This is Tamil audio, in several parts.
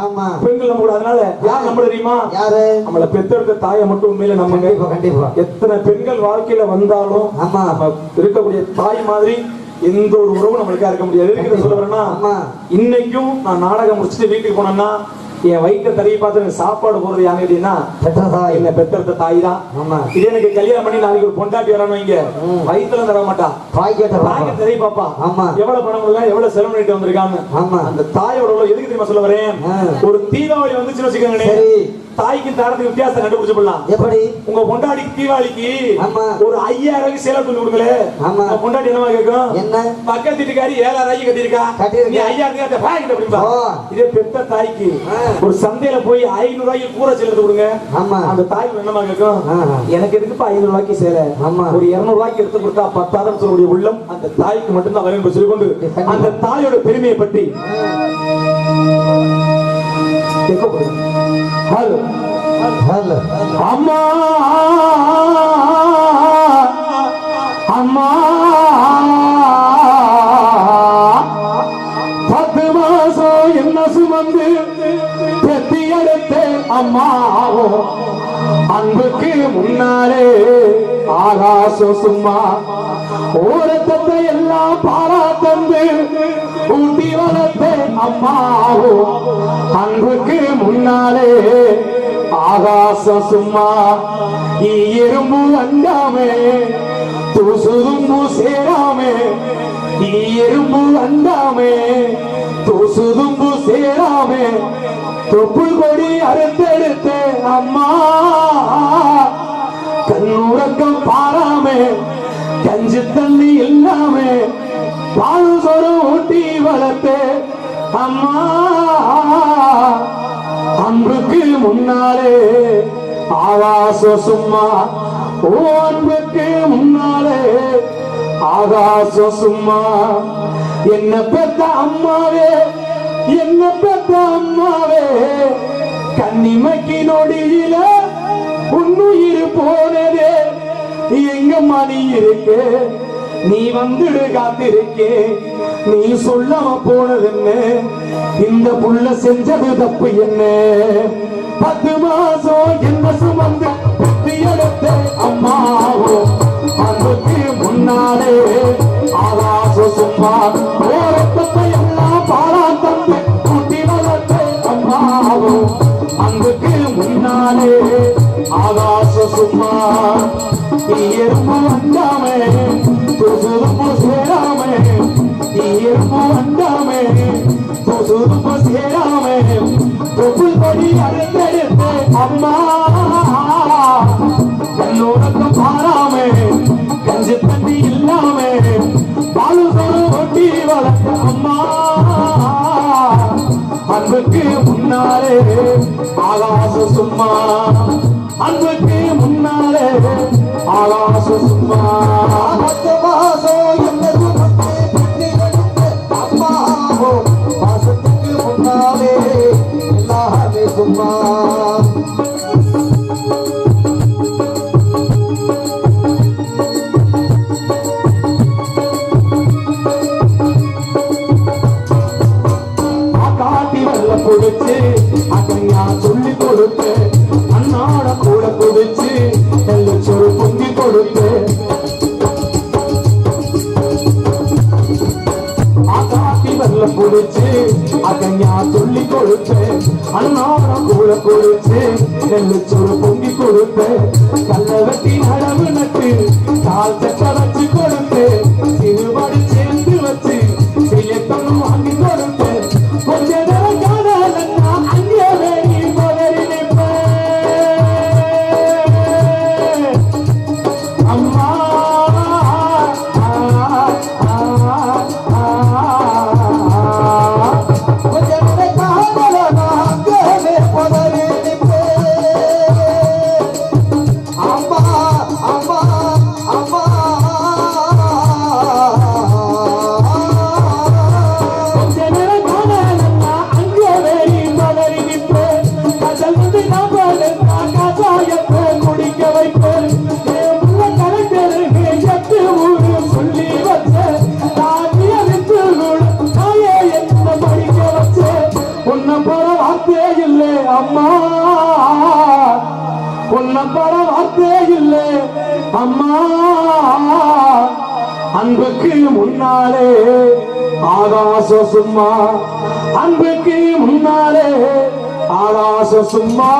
ஆமா. பெண்கள் நம்ம கூட அதனால யார் நம்ம தெரியுமா? யாரு? நம்மள பெத்தெடுத்த தாயை மட்டும் உண்மையில நம்ம கண்டிப்பா கண்டிப்பா. எத்தனை பெண்கள் வாழ்க்கையில வந்தாலும் ஆமா. இருக்கக்கூடிய தாய் மாதிரி எந்த ஒரு உறவும் நம்மளுக்கா இருக்க முடியாது. எதுக்கு சொல்ல வரேன்னா ஆமா. இன்னைக்கும் நான் நாடகம் முடிச்சுட்டு வீட்டுக்கு போனேன்னா என் வயிற்ற தரையை பார்த்து எனக்கு சாப்பாடு போடுறது யாருன்னு கேட்டீங்கன்னா பெற்றதாய் என்ன பெத்தெடுத்த தாய் தான் ஆமா. இதே எனக்கு கல்யாணம் பண்ணி நாளைக்கு ஒரு பொண்டாட்டி வரணும் வைங்க. வயிற்றுல தர மாட்டா. தாய் கேட்ட பாப்பா. தெரிய பாப்பா ஆமா. எவ்வளவு பணம் இல்ல எவ்வளவு செலவு பண்ணிட்டு வந்திருக்கான்னு. ஆமா. அந்த தாயோட எதுக்கு தெரியுமா சொல்ல வரேன். ஒரு தீபாவளி வந்துச்சுன்னு வச்சுக்கோங்களேன். தாய்க்கு தாரத்துக்கு வித்தியாசம் கண்டுபிடிச்சு போடலாம் எப்படி உங்க பொண்டாடிக்கு தீபாவளிக்கு. ஒரு ஐயாயிரம் சேலை துணி கொடுங்களே ஆமா. உங்க பொண்டாட்டி என்னமா கேட்கும் என்ன பக்கத்து வீட்டுக்காரி ஏழாயிரம் கட்டியிருக்கா. நீ பாக்கிட்ட அப்படின்பா ஓ. இதே பெத்த தாய்க்கு. ஒரு சந்தையில போய் ஐநூறு ரூபாய்க்கு கூரை சேலை கொடுங்க ஆமா அந்த தாய் என்னமா கேட்கும். எனக்கு எதுக்குப்பா ஐநூறு ரூபாய்க்கு சேலை ஆமா. ஒரு இருநூறு ரூபாய்க்கு எடுத்து கொடுத்தா பத்தாயிரம் சொல்லக்கூடிய உள்ளம் அந்த தாய்க்கு மட்டும்தான் வரும் என்று சொல்லிக்கொண்டு. அந்த தாயோட பெருமையை பற்றி देखो हल हल अम्मा அம்மா பத்து மாசம் என்ன சுமந்து பெத்தி எடுத்து அம்மாவோ அன்புக்கு முன்னாலே ஆகாசம் சும்மா. ஓரத்தத்தை எல்லாம் பாரா தந்து ஊட்டி வளர் அம்மாவும் அன்புக்கு முன்னாலே ஆகாசம் சும்மா எறும்பு வந்தாமே தூசுதும்பு சேராமே எறும்பு வந்தாமே தூசுதும்பு சேராமே தொப்புள் கொடி அறுத்தெடுத்து அம்மா கண்ணுறக்கம் பாராமே கஞ்சி தண்ணி இல்லை அம்மா அன்புக்கு முன்னாலே ஆகாச சும்மா ஓ அன்புக்கு முன்னாலே ஆகாச சும்மா. என்ன பெத்த அம்மாவே என்ன பெத்த அம்மாவே கன்னிமைக்கு நொடியில உன்னுயிர் போனதே எங்க மணி இருக்கு? நீ வந்துடு காத்திருக்கே. நீ சொல்லாம போனது என்ன? இந்த புள்ள செஞ்சது தப்பு என்ன? பத்து மாசம் என் சுமந்து வந்து எடுத்த அம்மாவோ எறும்பு வந்தாமே துசுரும்பு சேராமே. எறும்பு வந்தாமே துசுரும்பு சேராமே. தொப்புள் கொடி அறுத்தெடுத்து அம்மா. கண்ணோரத்தை பாராமே கஞ்சி தண்ணி இல்லாமே. பாலு சோறு ஒட்டி வளர்த்த அம்மா. அன்புக்கு முன்னாலே ஆகாச சும்மா. அன்புக்கு முன்னாலே சொல்லி கொடுத்து கூட கொடுத்து நெல்லு சொல் பொங்கி கொடுத்து கல்ல வெட்டி நடவு நட்டு கால் தட்ட கல்வி காப்பாள காப்பாய போ குடிக்க வைப்போம். அம்மா. உன்னை பட வார்த்தே இல்லை அம்மா. அன்புக்கு முன்னாலே ஆகாச சும்மா அன்புக்கு முன்னாலே ఆకాశ సుమ్మా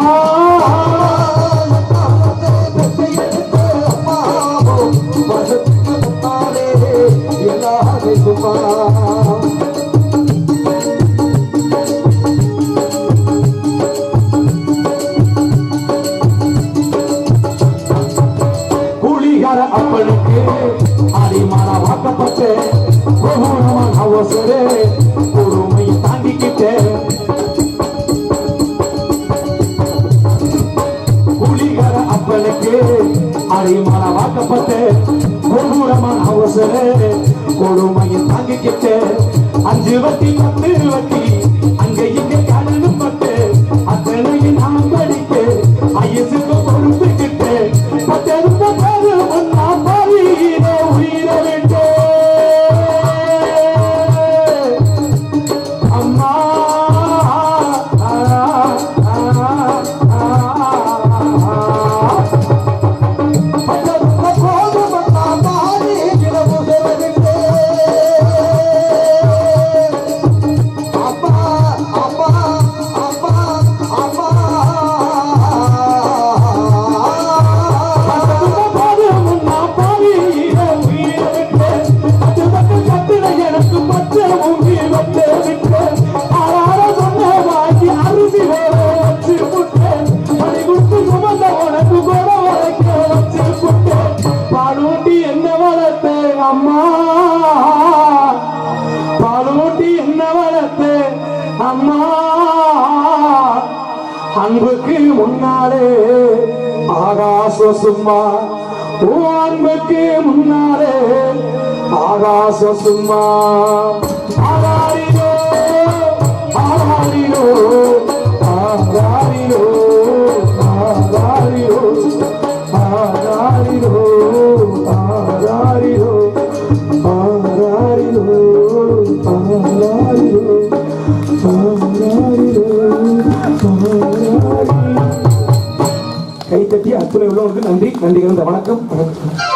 காக்கப்பட்டு கொடூரமான அவசர கொடுமையை தாங்கிக்கிட்டு அஞ்சு வட்டி வந்து அன்புக்கு முன்னாலே ஆகாச சும்மா அன்புக்கு முன்னாலே ஆகாச சும்மா ஆராரிரோ ஆராரிரோ ஆராரிரோ ஆராரிரோ ஆராரிரோ ஆராரிரோ ஆராரிரோ ஆராரிரோ கை தட்டி அத்துணை உள்ளவர்களுக்கு நன்றி. நன்றி கலந்த வணக்கம். வணக்கம்.